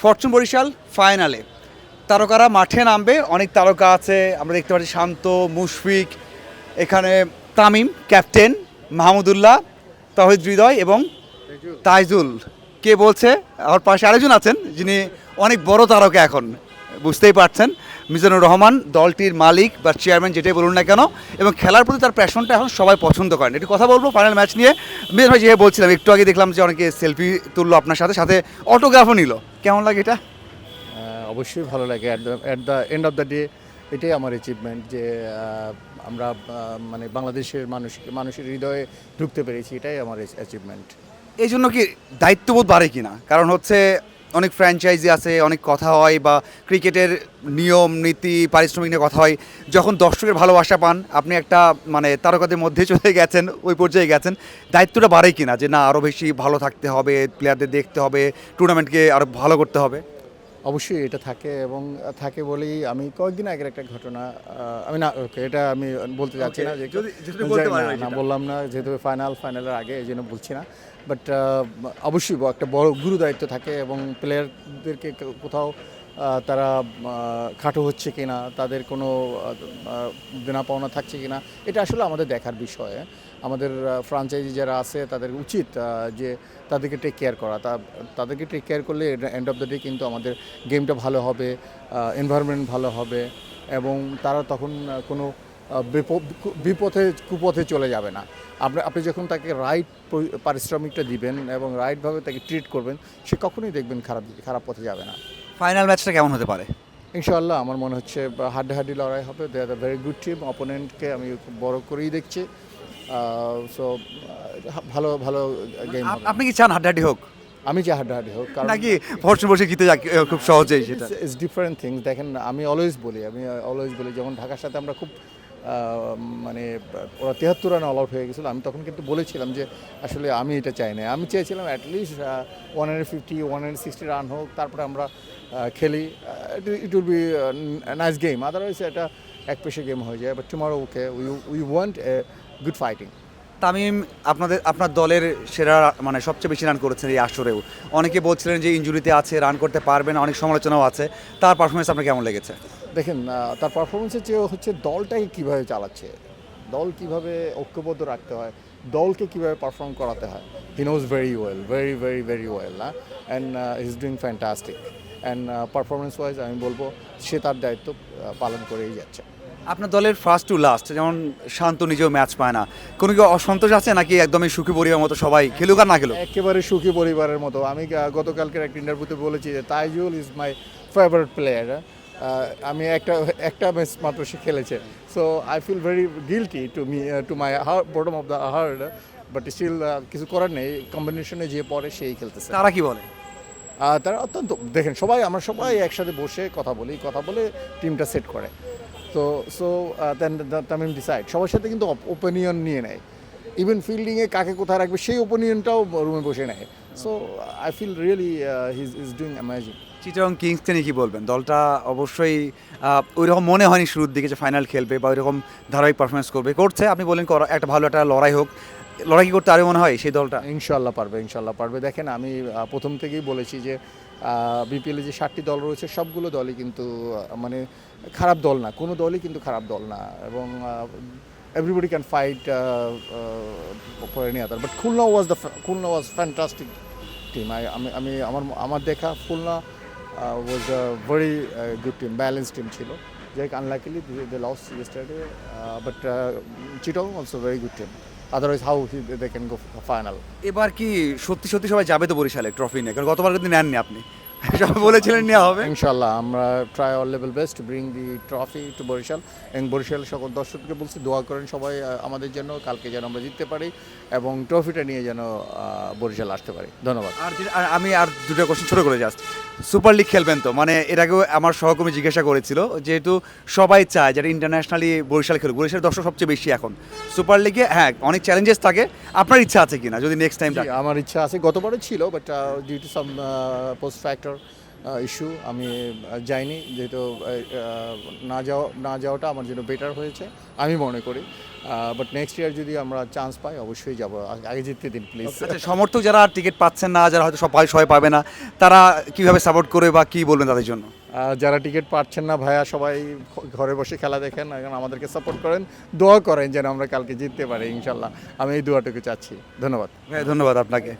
Fortune Barishal ফাইনালে। তারকারা মাঠে নামবে, অনেক তারকা আছে, আমরা দেখতে পাচ্ছি শান্ত, মুশফিক, এখানে তামিম, ক্যাপ্টেন, মাহমুদুল্লাহ, তহিদ হৃদয় এবং তাইজুল। কে বলছে? আমার পাশে আরেকজন আছেন, যিনি অনেক বড় তারকা এখন, বুঝতেই পারছেন। মিজানুর রহমান, দলটির মালিক বা চেয়ারম্যান যেটাই বলুন না কেন, এবং খেলার প্রতি তার প্যাশনটা এখন সবাই পছন্দ করেন। একটু কথা বলব ফাইনাল ম্যাচ নিয়ে। মিজান ভাই যেভাবে বলছিলাম, একটু আগে দেখলাম যে অনেকে সেলফি তুললো আপনার সাথে সাথে অটোগ্রাফও নিল। কেমন লাগে এটা? অবশ্যই ভালো লাগে। At the end of the day এটাই আমার অ্যাচিভমেন্ট যে আমরা মানে বাংলাদেশের মানুষ মানুষের হৃদয়ে ঢুকতে পেরেছি। এটাই আমার অ্যাচিভমেন্ট এই জন্য কি দায়িত্ববোধ বাড়ে কিনা? কারণ হচ্ছে অনেক ফ্র্যাঞ্চাইজি আছে, অনেক কথা হয় বা ক্রিকেটের নিয়ম, নীতি, পারিশ্রমিক নিয়ে কথা হয়। যখন দর্শকের ভালোবাসা পান, আপনি একটা মানে তারকাদের মধ্যে চলে গেছেন, ওই পর্যায়ে গেছেন, দায়িত্বটা বাড়ে কিনা? যে না আরও বেশি ভালো থাকতে হবে প্লেয়ারদের দেখতে হবে টুর্নামেন্টকে আরও ভালো করতে হবে। অবশ্যই এটা থাকে এবং থাকে বলেই আমি কয়েকদিন আগের একটা ঘটনা আমি না এটা আমি বলতে যাচ্ছি না যে না। বললাম না যেহেতু ফাইনাল ফাইনালের আগে এই জন্য বলছি না বাট অবশ্যই একটা বড় গুরু দায়িত্ব থাকে এবং প্লেয়ারদেরকে কোথাও তারা খাটো হচ্ছে কিনা, তাদের কোনো দেনা পাওনা থাকছে কিনা, এটা আসলে আমাদের দেখার বিষয়। আমাদের ফ্রাঞ্চাইজি যারা আছে, তাদের উচিত যে তাদেরকে টেক কেয়ার করা। তা, তাদেরকে টেক কেয়ার করলে এন্ড অফ দ্য ডে কিন্তু আমাদের গেমটা ভালো হবে এনভায়রনমেন্ট ভালো হবে, এবং তারা তখন কোনো বিপথে, কুপথে চলে যাবে না। আপনি আপনি যখন তাকে রাইট পারিশ্রমিকটা দিবেন এবং রাইটভাবে তাকে ট্রিট করবেন, সে কখনোই দেখবেন খারাপ খারাপ পথে যাবে না। ফাইনাল ম্যাচটা কেমন হতে পারে? ইনশাআল্লাহ আমার মনে হচ্ছে হাড্ডাহাড্ডি লড়াই হবে। They are very good team অপোনেন্টকে আমি খুব বড় করেই দেখছি। সো ভালো ভালো গেম আপ- আপনি কি চান হাড্ডাহাড্ডি হোক? আমি যে হাড্ডাহাড্ডি হোক কারণ নাকি ফরচুন বসে জিতে যাক খুব সহজেই সেটা? ইটস ডিফারেন্ট থিংস দেখেন আমি অলওয়েজ বলি আমি অলওয়েজ বলি যেমন ঢাকার সাথে আমরা খুব মানে ওরা তেহাত্তর রান অল আউট হয়ে গেছিল। আমি তখন কিন্তু বলেছিলাম যে আসলে আমি এটা চাই না আমি চেয়েছিলাম at least one hundred fifty one hundred sixty run হোক তারপরে আমরা খেলি। It will be nice game otherwise এটা এক পেশে গেম হয়ে যায় but tomorrow okay we we want a good fighting Tamim আপনাদের আপনার দলের সেরা মানে সবচেয়ে বেশি রান করেছেন এই আসরেও। অনেকে বলছিলেন যে ইঞ্জুরিতে আছে রান করতে পারবেন অনেক সমালোচনাও আছে। তার পারফরমেন্স আপনার কেমন লেগেছে? দেখেন তার পারফরমেন্সের চেয়ে হচ্ছে দলটাকে কীভাবে চালাচ্ছে। দল কীভাবে ঐক্যবদ্ধ রাখতে হয় দলকে কীভাবে পারফর্ম করাতে হয়। He knows very well very very very well না? And is doing fantastic and performance wise আমি বলব সে তার দায়িত্ব পালন করেই যাচ্ছে। আপনার দলের ফার্স্ট টু লাস্ট যেমন শান্ত নিজেও ম্যাচ পায় না। কোনো কি অসন্তোষ আছে নাকি একদমই সুখী পরিবার মতো সবাই খেলুক আর না খেলুক? একেবারে সুখী পরিবারের মতো। আমি গতকালকের একটা ইন্টারভিউতে বলেছি যে Taijul is my favourite player আমি একটা একটা ম্যাচ মাত্র সে খেলেছে। So I feel very guilty to me to my heart bottom of the heart but still কিছু করার নেই। কম্বিনেশনে যে পরে সেই খেলতেছে। তারা কি বলে? তারা অত্যন্ত, দেখেন সবাই, আমরা সবাই একসাথে বসে কথা বলি, কথা বলে টিমটা সেট করে। তো সো দেন তামিম ডিসাইড সবার সাথে কিন্তু ওপিনিয়ন নিয়ে নেয়। ইভেন ফিল্ডিংয়ে কাকে কোথায় রাখবে, সেই ওপিনিয়নটাও রুমে বসে নেয়। So I feel really his is doing amazing Chittagong কিংসকে নিয়ে কি বলবেন? দলটা অবশ্যই ওই রকম মনে হয়নি শুরুর দিকে যে ফাইনাল খেলবে বা ওইরকম ধারাবাহিক পারফরমেন্স করবে। করছে, আপনি বলেন একটা ভালো একটা লড়াই হোক। লড়াই করতে আরও মনে হয় সেই দলটা? ইনশাল্লাহ পারবে ইনশাল্লাহ পারবে। দেখেন, আমি প্রথম থেকেই বলেছি যে বিপিএলে যে ষাটটি দল রয়েছে, সবগুলো দলই কিন্তু মানে খারাপ দল না। কোনো দলই কিন্তু খারাপ দল না এবং everybody can fight for any other but Khulna was the Khulna was fantastic team I আমি আমি, আমার আমার দেখা Khulna was a very good team balance team ছিল। যাই unluckily they lost yesterday but Chittagong also very good team otherwise how they can go final এবার কি সত্যি সত্যি সবাই যাবে তো বরিশালে ট্রফি নিয়ে? কারণ গতবার কিন্তু নেননি আপনি। সবাই বলেছিলেন নেওয়া হবে। ইনশাল্লাহ আমরা try all level best to bring the trophy to Barishal. এবং বরিশাল সকল দর্শককে বলছি দোয়া করেন সবাই আমাদের জন্য কালকে যেন আমরা জিততে পারি এবং ট্রফিটা নিয়ে যেন বরিশাল আসতে পারি। ধন্যবাদ। আর আমি আর দুটো কোশ্চেন ছোটো করে জাস্ট সুপার লিগ খেলবেন তো? মানে এর আগেও আমার সহকর্মী জিজ্ঞাসা করেছিল যেহেতু সবাই চায় যারা ইন্টারন্যাশনালি বরিশাল খেলুক বরিশাল দর্শক সবচেয়ে বেশি এখন। সুপার লিগে হ্যাঁ অনেক চ্যালেঞ্জেস থাকে। আপনার ইচ্ছা আছে কিনা? যদি নেক্সট টাইম আমার ইচ্ছা আছে গতবারও ছিল but due to some post factor issue আমি যাইনি যেহেতু না যাওয়া না যাওয়াটা আমার জন্য বেটার হয়েছে আমি মনে করি। বাট নেক্সট ইয়ার যদি আমরা চান্স পাই অবশ্যই যাব। আগে জিততে দিন প্লিজ আচ্ছা সমর্থক যারা টিকিট পাচ্ছেন না যারা হয়তো সবাই সবাই পাবে না তারা কীভাবে সাপোর্ট করবে বা কি বলবেন তাদের জন্য? যারা টিকিট পাচ্ছেন না ভাইয়া সবাই ঘরে বসে খেলা দেখেন এখন আমাদেরকে সাপোর্ট করেন দোয়া করেন যেন আমরা কালকে জিততে পারি ইনশাল্লাহ। আমি এই দোয়াটুকু চাচ্ছি। ধন্যবাদ। ভাই ধন্যবাদ আপনাকে।